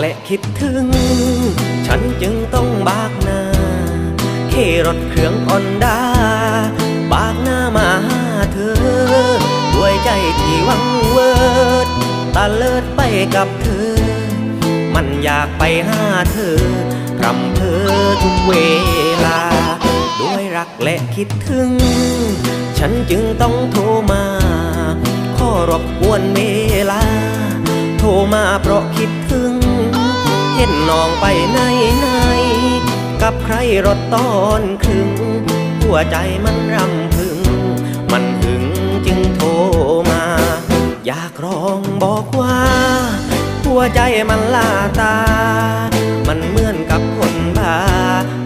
และคิดถึง ฉันจึงต้องบากหน้าเขี่รถเครื่องออนดาบากหน้ามาหาเธอ ด้วยใจที่วังเวิร์ดตะเลิดไปกับเธอ มันอยากไปหาเธอรำเพอทุกเวลา ด้วยรักและคิดถึง ฉันจึงต้องโทรมา ขอรบกวนเวลา โทรมาเพราะคิดถึง เห็นน้องไปไหนไหนกับใครรถตอนครึ่งหัวใจมันรำพึง มันหึงจึงโทรมา อยากร้องบอกว่า หัวใจมันลาตา มันเหมือนกับคนบ้า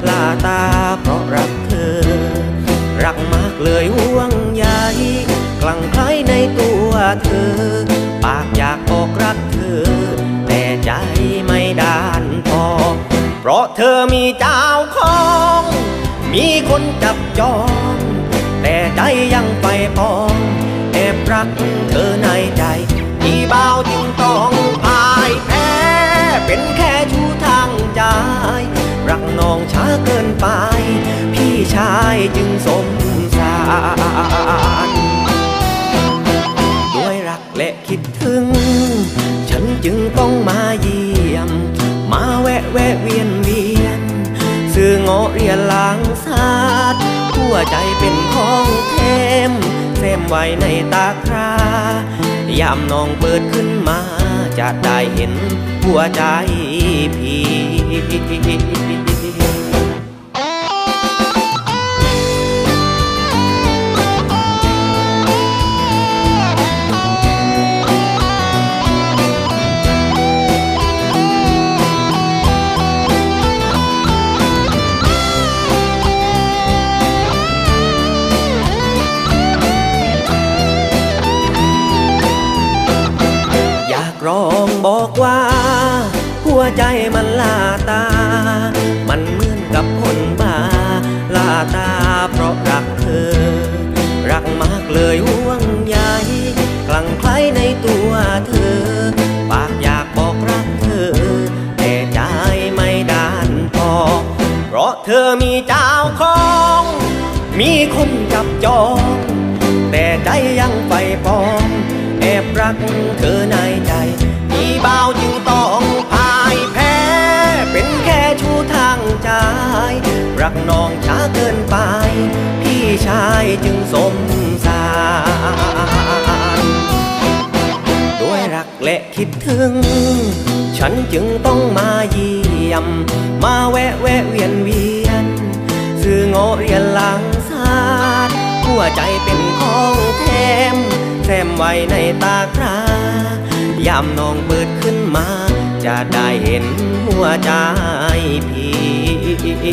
ลาตาเพราะรักเธอ รักมากเลยห่ว มีเจ้าของ มีคนจับจอง แต่ใจยังไปปองแอบรักเธอในใจที่เบาจึงต้องพ่ายแพ้เป็นแค่ชู้ทางใจ รักน้องช้าเกินไป พี่ชายจึงสมสารด้วยรักและคิดถึง ฉันจึงต้องมาเยี่ยม มาแวะแวะเวียนเวียน สื่อเงาะเรียนหลังศาสต์หัวใจเป็นของเทมเซมไว้ในตาครายามน้องเปิดขึ้นมา จะได้เห็นหัวใจพี่ วใจมันลาตา มันเหมือนกับคนบ้า ลาตาเพราะรักเธอ รักมากเลยห่วงใยกลั่งไคล้ในตัวเธอ ปากอยากบอกรักเธอ แต่ใจไม่ด้านพอ เพราะเธอมีเจ้าของ มีคนจับจอง แต่ใจยังไปปอง แอบรักเธอในใจ มีเบาวจึงักน้องช้าเกินไป พี่ชายจึงสมสารด้วยรักและคิดถึง ฉันจึงต้องมาเยี่ยม มาแวะแวะเวียนเวียนสื่อเงาะเรียนหลังศาสตร์หัวใจเป็นของแถมแซมไว้ในตาครายามน้องเปิดขึ้นมา จะได้เห็นหัวใจพี่ Yeah.